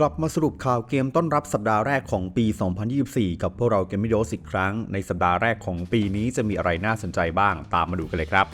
กลับมาสรุปข่าวเกมต้อนรับสัปดาห์แรกของปี 2024 กับพวกเราเกมมิโดสอีกครั้ง ในสัปดาห์แรกของปีนี้จะมีอะไรน่าสนใจบ้าง ตามมาดูกันเลยครับ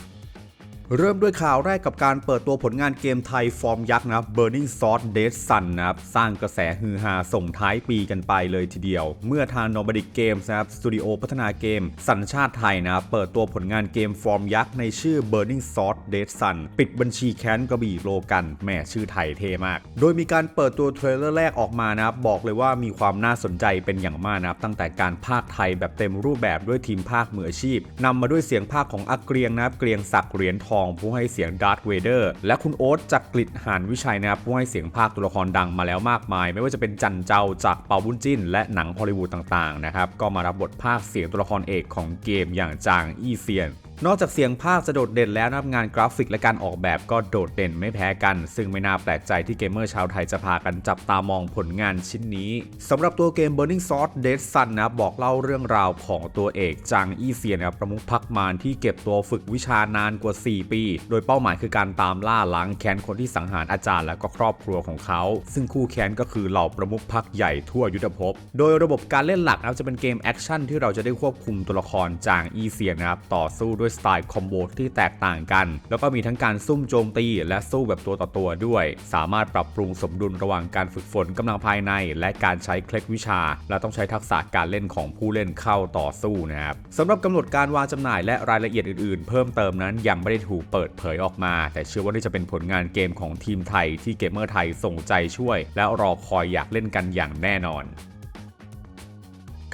เริ่มด้วยข่าวแรกกับการเปิดตัวผลงานเกมไทยฟอร์มยักษ์นะครับ Burning Sword Dead Sun นะครับ สร้างกระแสฮือฮาส่งท้ายปีกันไปเลยทีเดียว เมื่อทาง Nomadic Games นะครับสตูดิโอพัฒนาเกม สัญชาติไทยนะครับ เปิดตัวผลงานเกมฟอร์มยักษ์ในชื่อ Burning Sword Dead Sun ปิดบัญชีแค้นกระบี่โลกันแหม่ชื่อไทยเท่มาก โดยมีการเปิดตัวเทรลเลอร์แรกออกมานะครับบอกเลยว่ามีความน่าสนใจเป็นอย่างมากนะครับตั้งแต่การพากย์ไทยแบบเต็มรูปแบบด้วยทีมภาคมืออาชีพนำมาด้วยเสียงภาคของอักเกรียงนะครับเกรียงศักดิ์เหรียญทองผู้ให้เสียงดาร์ธเวเดอร์และคุณโอ๊ตจากกลิดหานวิชัยนะครับผู้ให้เสียงภาคตัวละครดังมาแล้วมากมาย ไม่ว่าจะเป็นจันเจ้าจากเปาบุญจิ้นและหนังฮอลลีวูดต่างๆนะครับก็มารับบทภาคเสียงตัวละครเอกของเกมอย่างจางอี้เซียน นอกจากเสียงภาคจะโดดเด่นแล้วนะครับงานกราฟิกและการออกแบบก็โดดเด่นไม่แพ้กัน ซึ่งไม่น่าแปลกใจที่เกมเมอร์ชาวไทยจะพากันจับตามองผลงานชิ้นนี้สำหรับตัวเกม Burning Sword Dead Sun นะครับบอกเล่าเรื่องราวของตัวเอกจางอี้เซียนนะครับประมุขพักมารที่เก็บตัวฝึกวิชานานกว่า 4 ปี โดยเป้าหมายคือการตามล่าล้างแค้นคนที่สังหารอาจารย์และก็ครอบครัวของเขา ซึ่งคู่แค้นก็คือเหล่าประมุขพักใหญ่ทั่วยุทธภพ โดยระบบการเล่นหลักนะจะเป็นเกมแอคชั่นที่เราจะได้ควบคุมตัวละครจางอี้เซียนนะครับต่อสู้ด้วยสไตล์คอมโบที่แตกต่างกัน แล้วก็มีทั้งการซุ่มโจมตี และสู้แบบตัวต่อตัวด้วย สามารถปรับปรุงสมดุลระหว่างการฝึกฝนกำลังภายใน และการใช้เคล็ดวิชา และต้องใช้ทักษะการเล่นของผู้เล่นเข้าต่อสู้นะครับสำหรับกำหนดการวางจำหน่ายและรายละเอียดอื่นๆ เพิ่มเติมนั้นยังไม่ได้ถูกเปิดเผยออกมา แต่เชื่อว่านี่จะเป็นผลงานเกมของทีมไทยที่เกมเมอร์ไทยส่งใจช่วย และรอคอยอยากเล่นกันอย่างแน่นอน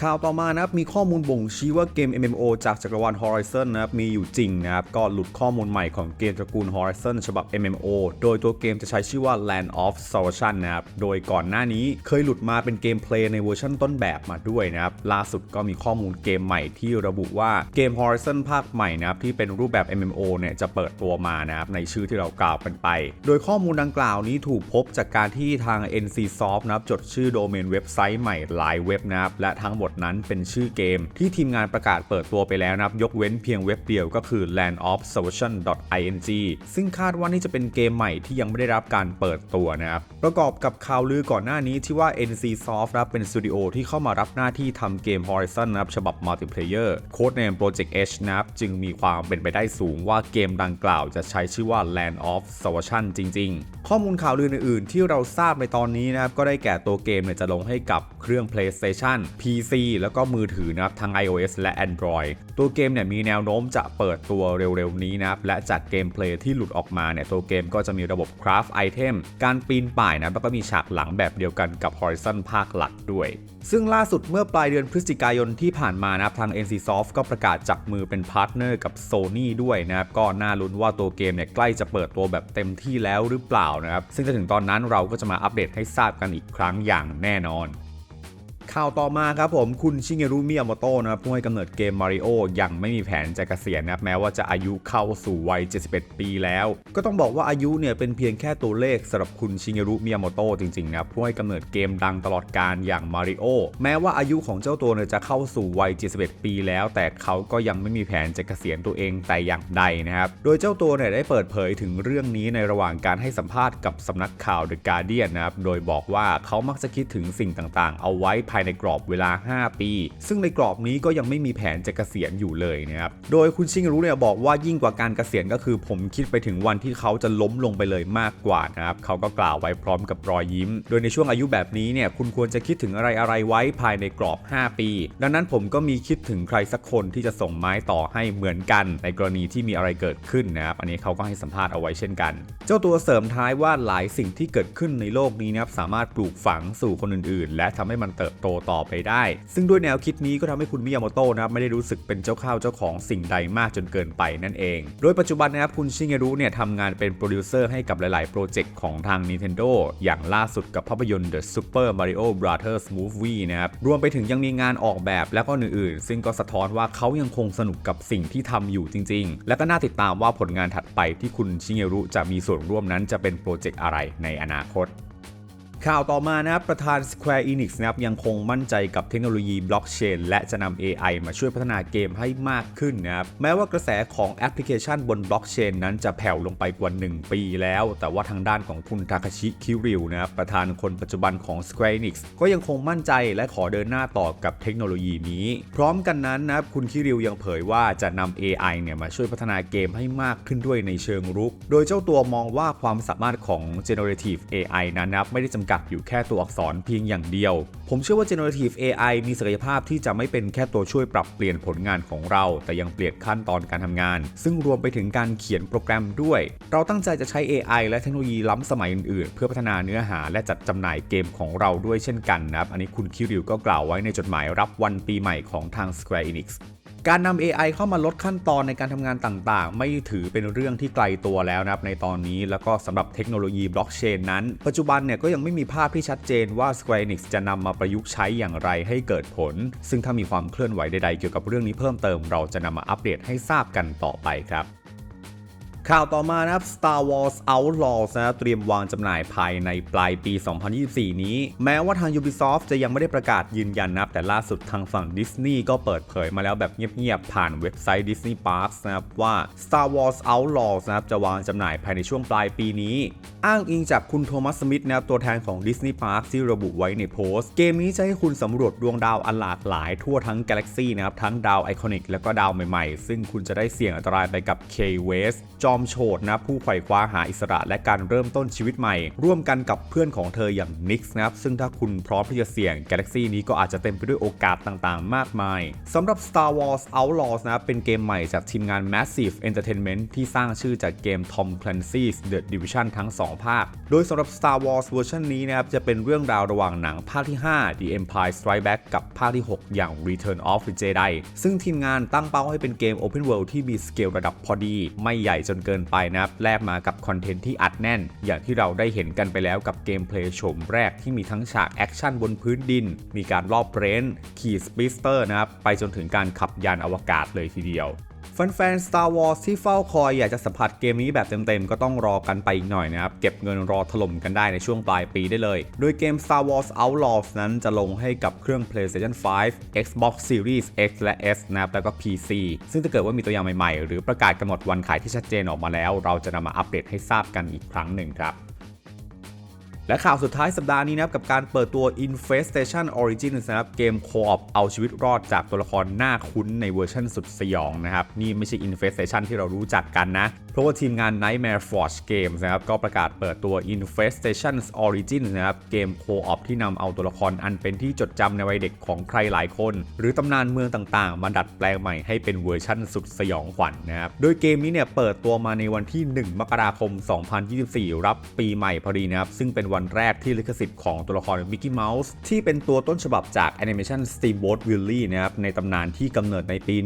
ข่าวต่อมานะครับมีข้อมูลบ่งชี้ว่าเกม MMO จากจักรวาล Horizon นะครับมีอยู่จริงนะครับ ก็หลุดข้อมูลใหม่ของเกมตระกูล Horizon ฉบับ MMO โดยตัวเกมจะใช้ชื่อว่า Land of Salvation นะครับ โดยก่อนหน้านี้เคยหลุดมาเป็นเกมเพลย์ในเวอร์ชันต้นแบบมาด้วยนะครับ ล่าสุดก็มีข้อมูลเกมใหม่ที่ระบุว่าเกม Horizon ภาคใหม่นะครับที่เป็นรูปแบบ MMO เนี่ยจะเปิดตัวมานะครับในชื่อที่เรากล่าวกันไป โดยข้อมูลดังกล่าวนี้ถูกพบจากการที่ทาง NCSoft นะครับจดชื่อโดเมนเว็บไซต์ใหม่หลายเว็บนะครับและทั้งหมดนั้นเป็นชื่อเกม ที่ทีมงานประกาศเปิดตัวไปแล้วนะครับ ยกเว้นเพียงเว็บเดียวก็คือ land of salvation ing ซึ่งคาดว่านี่จะเป็นเกมใหม่ที่ยังไม่ได้รับการเปิดตัวนะครับ ประกอบกับข่าวลือก่อนหน้านี้ที่ว่า NCSoft นะเป็นสตูดิโอที่เข้ามารับหน้าที่ทำเกม Horizon นะครับฉบับมัลติเพลเยอร์โค้ดเนม Project H นะครับจึงมีความเป็นไปได้สูงว่าเกมดังกล่าวจะใช้ชื่อว่า land of salvation จริง ๆ ข้อมูลข่าวลืออื่นๆ ที่เราทราบในตอนนี้นะครับก็ได้แก่ตัวเกมเนี่ยจะลงให้กับเครื่อง PlayStation PC แล้วก็มือถือนะครับทั้ง iOS และ Android ตัวเกมเนี่ยมีแนวโน้มจะเปิดตัวเร็วๆนี้นะครับและจากเกมเพลย์ที่หลุดออกมาเนี่ยตัวเกมก็จะมีระบบ craft item การปีนป่ายนะแล้วก็มีฉากหลังแบบเดียวกันกับ Horizon ภาคหลักด้วย ซึ่งล่าสุดเมื่อปลายเดือนพฤศจิกายนที่ผ่านมานะครับทาง NCSoft ก็ประกาศจับมือเป็นพาร์ทเนอร์กับ Sony ด้วยนะครับก็น่าลุ้นว่าตัวเกมเนี่ยใกล้จะเปิดตัวแบบเต็มที่แล้วหรือเปล่านะครับซึ่งจะถึงตอนนั้นเราก็จะมาอัปเดตให้ทราบกันอีกครั้งอย่างแน่นอน ข่าวต่อมาครับผมคุณชิเงรุมิยามโตะนะครับผู้ให้กำเนิดเกมมาริโอยังไม่มีแผนจะเกษียณนะครับแม้ว่าจะอายุเข้าสู่วัย 71 ปีแล้ว ก็ต้องบอกว่าอายุเนี่ยเป็นเพียงแค่ตัวเลขสำหรับคุณชิเงรุมิยามโตะจริงๆนะผู้ให้กำเนิดเกมดังตลอดการอย่างมาริโอแม้ว่าอายุของเจ้าตัวเนี่ยจะเข้าสู่วัย 71 ปีแล้ว แต่เขาก็ยังไม่มีแผนจะเกษียณตัวเองแต่อย่างใดนะครับโดยเจ้าตัวเนี่ยได้เปิดเผยถึงเรื่องนี้ในระหว่างการให้สัมภาษณ์กับสำนักข่าว The Guardian นะครับโดยบอกว่าเขามักจะคิดถึงสิ่งต่างๆ เอาไว้ภายในกรอบเวลา 5 ปี ซึ่งในกรอบนี้ก็ยังไม่มีแผนจะเกษียณอยู่เลยนะครับ โดยคุณชิงรุเนี่ยบอกว่ายิ่งกว่าการเกษียณก็คือผมคิดไปถึงวันที่เขาจะล้มลงไปเลยมากกว่านะครับเขาก็กล่าวไว้พร้อมกับรอยยิ้ม โดยในช่วงอายุแบบนี้เนี่ยคุณควรจะคิดถึงอะไรอะไรไว้ภายในกรอบ 5 ปี ดังนั้นผมก็มีคิดถึงใครสักคนที่จะส่งไม้ต่อให้เหมือนกัน ในกรณีที่มีอะไรเกิดขึ้นนะครับอันนี้เขาก็ให้สัมภาษณ์เอาไว้เช่นกัน เจ้าตัวเสริมท้ายว่าหลายสิ่งที่เกิดขึ้นในโลกนี้นะครับสามารถปลูกฝังสู่คนอื่นๆ และทำให้มันเติบโตต่อไปได้ ซึ่งด้วยแนวคิดนี้ก็ทำให้คุณมิยาโมโตะนะครับไม่ได้รู้สึกเป็นเจ้าข้าวเจ้าของสิ่งใดมากจนเกินไปนั่นเอง โดยปัจจุบันนะครับคุณชิเงรุเนี่ยทำงานเป็นโปรดิวเซอร์ให้กับหลาย ๆ โปรเจกต์ของทาง Nintendo อย่างล่าสุดกับภาพยนตร์ The Super Mario Brothers Movie นะครับรวมไปถึงยังมีงานออกแบบและก็อื่น ๆ ซึ่งก็สะท้อนว่าเขายังคงสนุกกับสิ่งที่ทำอยู่จริง ๆ และก็น่าติดตามว่าผลงานถัดไปที่คุณชิเงรุจะมีส่วนร่วมนั้นจะเป็นโปรเจกต์อะไรในอนาคต ข่าวต่อมานะครับประธาน Square Enix นะครับยังคงมั่นใจกับเทคโนโลยีบล็อกเชนและจะนำ AI มาช่วยพัฒนาเกมให้มากขึ้นนะครับแม้ว่ากระแสของแอปพลิเคชันบนบล็อกเชนนั้นจะแผ่วลงไปกว่า 1 ปีแล้ว แต่ว่าทางด้านของคุณทาคาชิคิริวนะครับประธานคนปัจจุบันของ Square Enix ก็ยังคงมั่นใจและขอเดินหน้าต่อกับเทคโนโลยีนี้ พร้อมกันนั้นนะครับคุณคิริวยังเผยว่าจะนำ AI เนี่ยมาช่วยพัฒนาเกมให้มากขึ้นด้วยในเชิงรุก โดยเจ้าตัวมองว่าความสามารถของ generative AI นั้นนะครับไม่ได้จำกัดอยู่แค่ตัวอักษรเพียงอย่างเดียว ผมเชื่อว่า generative AI มีศักยภาพที่จะไม่เป็นแค่ตัวช่วยปรับเปลี่ยนผลงานของเรา แต่ยังเปลี่ยนขั้นตอนการทำงาน ซึ่งรวมไปถึงการเขียนโปรแกรมด้วย เราตั้งใจจะใช้ AI และเทคโนโลยีล้ำสมัยอื่นๆ เพื่อพัฒนาเนื้อหาและจัดจำหน่ายเกมของเราด้วยเช่นกันนะครับ อันนี้คุณคิริวก็กล่าวไว้ในจดหมายรับวันปีใหม่ของทาง Square Enix การนำ AI เข้ามาลดขั้นตอนในการทำงานต่างๆ ไม่ถือเป็นเรื่องที่ไกลตัวแล้วนะครับในตอนนี้แล้วก็สำหรับเทคโนโลยีบล็อกเชนนั้น ปัจจุบันเนี่ยก็ยังไม่มีภาพที่ชัดเจนว่า Square Enix จะนำมาประยุกต์ใช้อย่างไรให้เกิดผล ซึ่งถ้ามีความเคลื่อนไหวใดๆ เกี่ยวกับเรื่องนี้เพิ่มเติม เราจะนำมาอัปเดตให้ทราบกันต่อไปครับ ข่าวต่อมานะครับ Star Wars Outlaws นะเตรียมวางจำหน่ายภายในปลายปี 2024 นี้ แม้ว่าทาง Ubisoft จะยังไม่ได้ประกาศยืนยันนะแต่ล่าสุดทางฝั่ง Disney ก็เปิดเผยมาแล้วแบบเงียบๆ ผ่านเว็บไซต์ Disney Parks นะครับว่า Star Wars Outlaws นะครับจะวางจำหน่ายภายในช่วงปลายปีนี้ อ้างอิงจากคุณโทมัสสมิธนะครับตัวแทนของ Disney Parks ที่ระบุไว้ในโพสต์ เกมนี้จะให้คุณสำรวจดวงดาวอันหลากหลายทั่วทั้งกาแล็กซีนะครับทั้งดาวไอคอนิกและก็ดาวใหม่ๆ ซึ่งคุณจะได้เสี่ยงอันตรายไปกับ K West จอมโฉดนะผู้ไขว่คว้าหาอิสระและการเริ่มต้นชีวิตใหม่ ร่วมกันกับเพื่อนของเธออย่างนิกส์นะครับซึ่งถ้าคุณพร้อมที่จะเสี่ยงกาแล็กซีนี้ก็อาจจะเต็มไปด้วยโอกาสต่างๆ มากมายสำหรับ Star Wars Outlaws นะเป็นเกมใหม่จากทีมงาน Massive Entertainment ที่สร้างชื่อจากเกม Tom Clancy's The Division ทั้ง 2 ภาค โดยสำหรับ Star Wars เวอร์ชันนี้นะครับจะเป็นเรื่องราวระหว่างหนังภาคที่ 5 The Empire Strikes Back กับภาคที่ 6 อย่าง Return of the Jedi ซึ่งทีมงานตั้งเป้าให้เป็นเกม Open World ที่มีสเกลระดับพอดี ไม่ใหญ่จนเกินไปนะครับแลกมากับคอนเทนต์ที่อัดแน่น อย่างที่เราได้เห็นกันไปแล้วกับเกมเพลย์โฉมแรกที่มีทั้งฉากแอคชั่นบนพื้นดิน มีการรอบเรนท์ขี่สปิสเตอร์นะครับไปจนถึงการขับยานอวกาศเลยทีเดียว แฟนๆ Star Wars ที่เฝ้าคอยอยากจะสัมผัสเกมนี้แบบเต็มๆ ก็ต้องรอกันไปอีกหน่อยนะครับ เก็บเงินรอถล่มกันได้ในช่วงปลายปีได้เลย โดยเกม Star Wars Outlaws นั้นจะลงให้กับเครื่อง PlayStation 5 Xbox Series X และ S นะครับแล้วก็ PC ซึ่งถ้าเกิดว่ามีตัวอย่างใหม่ๆ หรือประกาศกำหนดวันขายที่ชัดเจนออกมาแล้ว เราจะนำมาอัปเดตให้ทราบกันอีกครั้งหนึ่งครับ และข่าวสุดท้ายสัปดาห์นี้นะครับกับการเปิดตัว Infestation Origins นะครับเกมโคออปเอาชีวิตรอดจากตัวละครหน้าคุ้นในเวอร์ชันสุดสยองนะครับนี่ไม่ใช่ Infestation ที่เรารู้จักกันนะ เพราะว่าทีมงาน Nightmare Forge Games นะครับก็ประกาศเปิดตัว Infestation Origins นะครับเกมโคออปที่นำเอาตัวละครอันเป็นที่จดจำในวัยเด็กของใครหลายคน หรือตำนานเมืองต่างๆ มาดัดแปลงใหม่ให้เป็นเวอร์ชันสุดสยองขวัญนนะครับโดยเกมนี้เนี่ยเปิดตัวมาในวันที่ 1 มกราคม 2024 รับปีใหม่พอดีนะครับซึ่งเป็นวันแรกที่ลิขสิทธิ์ของตัวละครมิกกี้เมาส์ที่เป็นตัวต้นฉบับจากแอนิเมชัน Steamboat Willie นะครับในตำนานที่กำเนิดในปี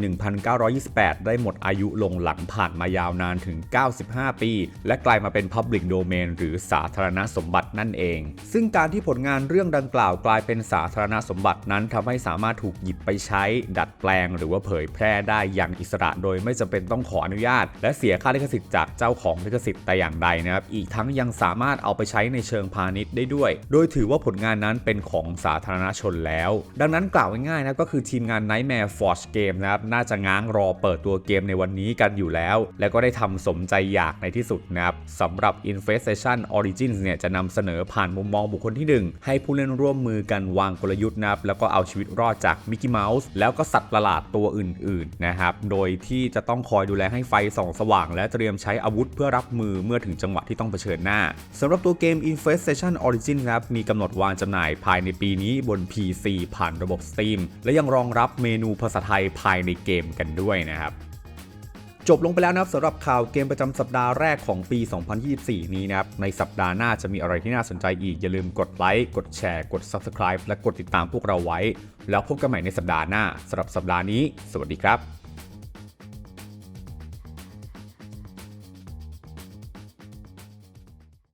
1928 ได้หมดอายุลงหลังผ่านมายาวนานถึง95 ปี และกลายมาเป็น Public Domain หรือสาธารณสมบัตินั่นเอง ซึ่งการที่ผลงานเรื่องดังกล่าวกลายเป็นสาธารณสมบัตินั้นทำให้สามารถถูกหยิบไปใช้ ดัดแปลง หรือว่าเผยแพร่ได้อย่างอิสระ โดยไม่จำเป็นต้องขออนุญาต และเสียค่าลิขสิทธิ์จากเจ้าของลิขสิทธิ์แต่อย่างใดนะครับ อีกทั้งยังสามารถเอาไปใช้ในเชิงพาณิชย์ได้ด้วย โดยถือว่าผลงานนั้นเป็นของสาธารณชนแล้ว ดังนั้นกล่าวง่ายๆนะก็คือทีมงาน Nightmare Forge Game นะครับน่าจะง้างรอเปิดตัวเกมในวันนี้กันอยู่แล้ว แล้วก็ได้ทำสมใจอยากในที่สุดนะครับสำหรับ Infestation Origins เนี่ยจะนำเสนอผ่านมุมมองบุคคลที่ 1 ให้ผู้เล่นร่วมมือกันวางกลยุทธ์นะครับแล้วก็เอาชีวิตรอดจากมิกกี้เมาส์แล้วก็สัตว์ประหลาดตัวอื่นๆนะครับโดยที่จะต้องคอยดูแลให้ไฟส่องสว่าง และเตรียมใช้อาวุธเพื่อรับมือเมื่อถึงจังหวะที่ต้องเผชิญหน้าสำหรับตัวเกม Infestation Origins นะครับมีกำหนดวางจำหน่ายภายในปีนี้บน PC ผ่านระบบ Steam และยังรองรับเมนูภาษาไทยภายในเกมกันด้วยนะครับ จบลงไปแล้วนะครับสำหรับข่าวเกมประจำสัปดาห์แรกของปี 2024 นี้นะครับ ในสัปดาห์หน้าจะมีอะไรที่น่าสนใจอีก อย่าลืมกดไลค์ กดแชร์ กด Subscribe และกดติดตามพวกเราไว้ แล้วพบกันใหม่ในสัปดาห์หน้าสำหรับสัปดาห์นี้ สวัสดีครับ